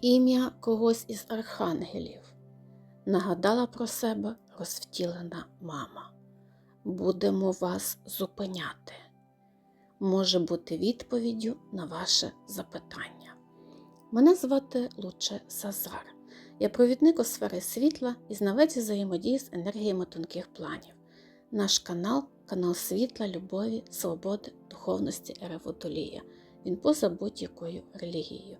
ім'я когось із архангелів. Нагадала про себе розвтілена мама. Будемо вас зупиняти. Може бути відповіддю на ваше запитання. Мене звати Луче Сазар. Я провідник у сфери світла і знавець взаємодії з енергіями тонких планів. Наш канал канал світла, любові, свободи, духовності Ереводолія. Він поза будь-якою релігією.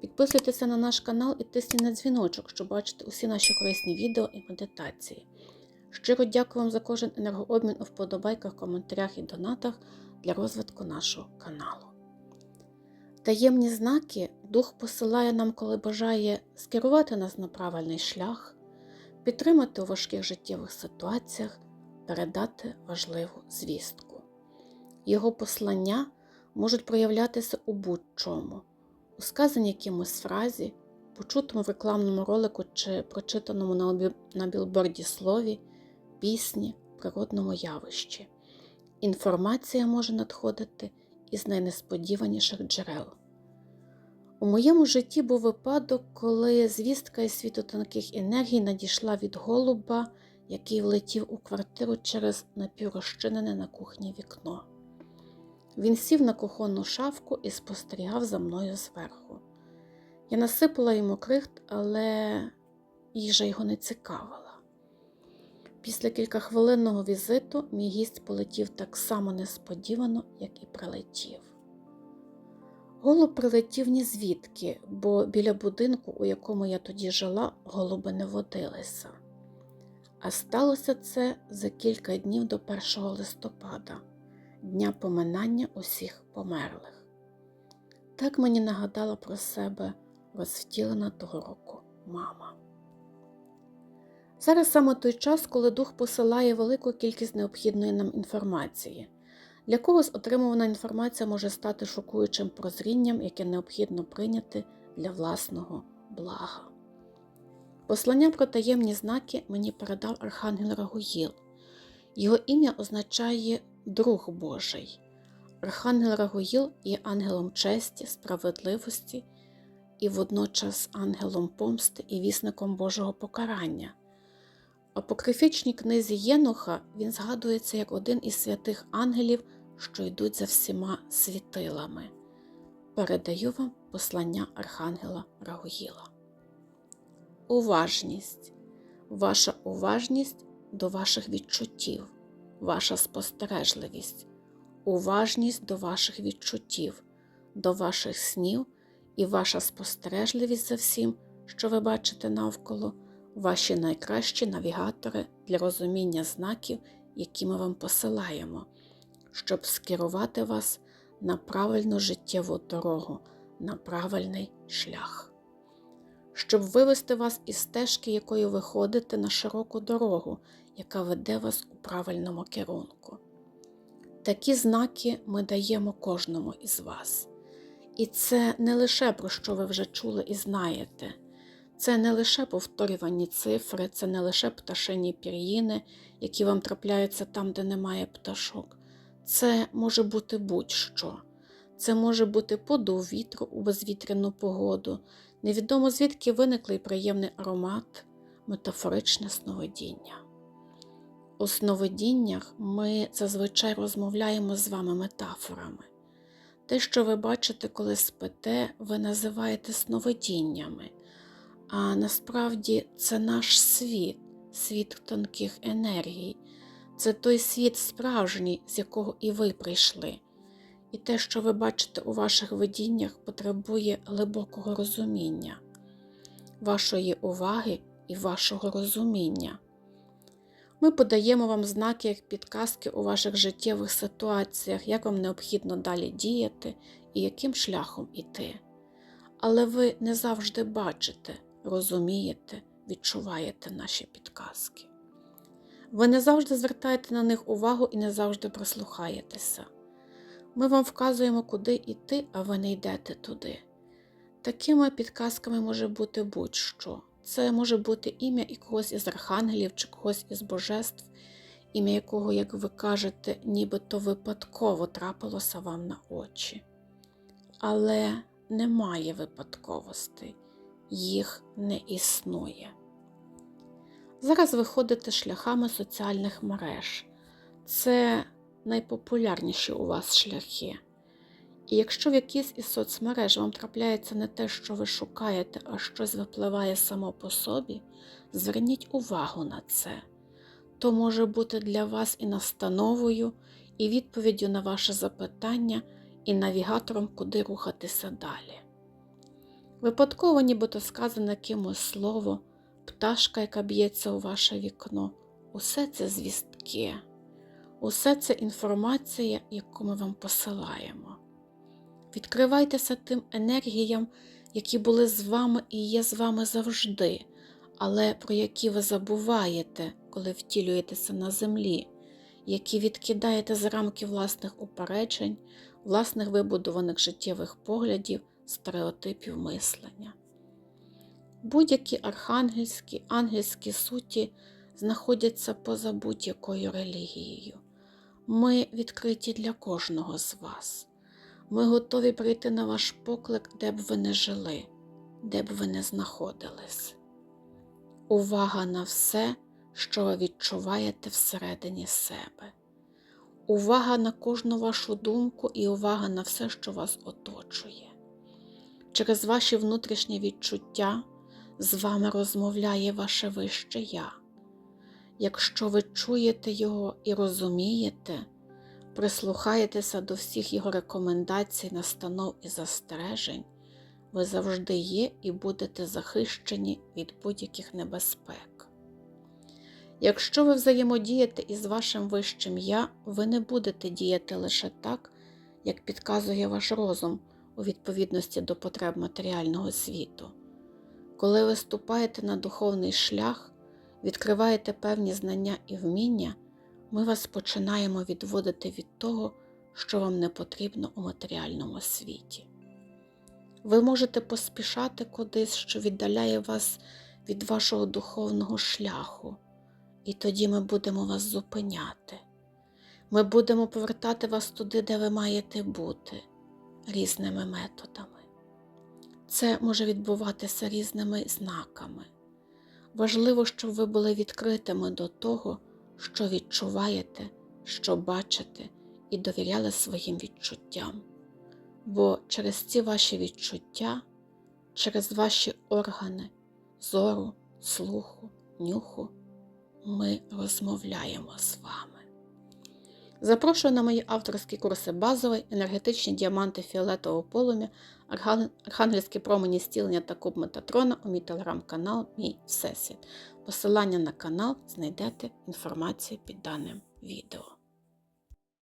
Підписуйтеся на наш канал і тисніть на дзвіночок, щоб бачити усі наші корисні відео і медитації. Щиро дякую вам за кожен енергообмін у вподобайках, коментарях і донатах для розвитку нашого каналу. Таємні знаки Дух посилає нам, коли бажає скерувати нас на правильний шлях, підтримати у важких життєвих ситуаціях, передати важливу звістку. Його послання можуть проявлятися у будь-чому, у сказанні якимось фразі, почутому в рекламному ролику чи прочитаному на, обі... на білборді слові, пісні, природному явищі. Інформація може надходити із найнесподіваніших джерел. У моєму житті був випадок, коли звістка із світу тонких енергій надійшла від голуба, який влетів у квартиру через напіврозчинене на кухні вікно. Він сів на кухонну шафку і спостерігав за мною зверху. Я насипала йому крихт, але їжа його не цікавила. Після кількахвилинного візиту мій гість полетів так само несподівано, як і прилетів. Голуб прилетів ні звідки, бо біля будинку, у якому я тоді жила, голуби не водилися. А сталося це за кілька днів до 1 листопада, дня поминання усіх померлих. Так мені нагадала про себе розвтілена того року мама. Зараз саме той час, коли дух посилає велику кількість необхідної нам інформації. Для когось отримувана інформація може стати шокуючим прозрінням, яке необхідно прийняти для власного блага. Послання про таємні знаки мені передав Архангел Рагуїл. Його ім'я означає Друг Божий. Архангел Рагуїл є ангелом честі, справедливості і водночас ангелом помсти і вісником Божого покарання. Апокрифічній книзі Єноха він згадується як один із святих ангелів, що йдуть за всіма світилами. Передаю вам послання Архангела Рагуїла. Уважність. Ваша уважність до ваших відчуттів, ваша спостережливість, уважність до ваших відчуттів, до ваших снів і ваша спостережливість за всім, що ви бачите навколо ваші найкращі навігатори для розуміння знаків, які ми вам посилаємо, щоб скерувати вас на правильну життєву дорогу, на правильний шлях, щоб вивести вас із стежки, якою ви ходите на широку дорогу, яка веде вас у правильному керунку. Такі знаки ми даємо кожному із вас. І це не лише про що ви вже чули і знаєте. Це не лише повторювані цифри, це не лише пташині пір'їни, які вам трапляються там, де немає пташок. Це може бути будь-що. Це може бути подув вітру у безвітряну погоду, невідомо звідки виниклий приємний аромат, метафоричне сновидіння. У сновидіннях ми зазвичай розмовляємо з вами метафорами. Те, що ви бачите, коли спите, ви називаєте сновидіннями. А насправді це наш світ, світ тонких енергій, це той світ справжній, з якого і ви прийшли. І те, що ви бачите у ваших видіннях, потребує глибокого розуміння, вашої уваги і вашого розуміння. Ми подаємо вам знаки як підказки у ваших життєвих ситуаціях, як вам необхідно далі діяти і яким шляхом іти. Але ви не завжди бачите розумієте, відчуваєте наші підказки. Ви не завжди звертаєте на них увагу і не завжди прислухаєтеся. Ми вам вказуємо, куди йти, а ви не йдете туди. Такими підказками може бути будь-що. Це може бути ім'я і когось із архангелів чи когось із божеств, ім'я якого, як ви кажете, нібито випадково трапилося вам на очі. Але немає випадковостей їх не існує. Зараз ви ходите шляхами соціальних мереж. Це найпопулярніші у вас шляхи. І якщо в якійсь із соцмереж вам трапляється не те, що ви шукаєте, а щось випливає само по собі, зверніть увагу на це. То може бути для вас і настановою, і відповіддю на ваше запитання, і навігатором, куди рухатися далі. Випадково, нібито сказане кимось слово, пташка, яка б'ється у ваше вікно, усе це звістки, усе це інформація, яку ми вам посилаємо. Відкривайтеся тим енергіям, які були з вами і є з вами завжди, але про які ви забуваєте, коли втілюєтеся на землі, які відкидаєте з рамки власних упереджень, власних вибудованих життєвих поглядів, стереотипів мислення. Будь-які архангельські, ангельські суті знаходяться поза будь-якою релігією. Ми відкриті для кожного з вас. Ми готові прийти на ваш поклик, де б ви не жили, де б ви не знаходились. Увага на все, що ви відчуваєте всередині себе. Увага на кожну вашу думку і увага на все, що вас оточує. Через ваші внутрішні відчуття з вами розмовляє ваше вище Я. Якщо ви чуєте його і розумієте, прислухаєтеся до всіх його рекомендацій, настанов і застережень, ви завжди є і будете захищені від будь-яких небезпек. Якщо ви взаємодієте із вашим вищим Я, ви не будете діяти лише так, як підказує ваш розум у відповідності до потреб матеріального світу. Коли ви ступаєте на духовний шлях, відкриваєте певні знання і вміння, ми вас починаємо відводити від того, що вам не потрібно у матеріальному світі. Ви можете поспішати кудись, що віддаляє вас від вашого духовного шляху, і тоді ми будемо вас зупиняти. Ми будемо повертати вас туди, де ви маєте бути, різними методами. Це може відбуватися різними знаками. Важливо, щоб ви були відкритими до того, що відчуваєте, що бачите, і довіряли своїм відчуттям. Бо через ці ваші відчуття, через ваші органи зору, слуху, нюху ми розмовляємо з вами. Запрошую на мої авторські курси базовий, енергетичні діаманти фіолетового полум'я, архангельські промені стілення та куб Метатрона у мій телеграм-канал Мій Всесвіт. Посилання на канал знайдете інформацію під даним відео.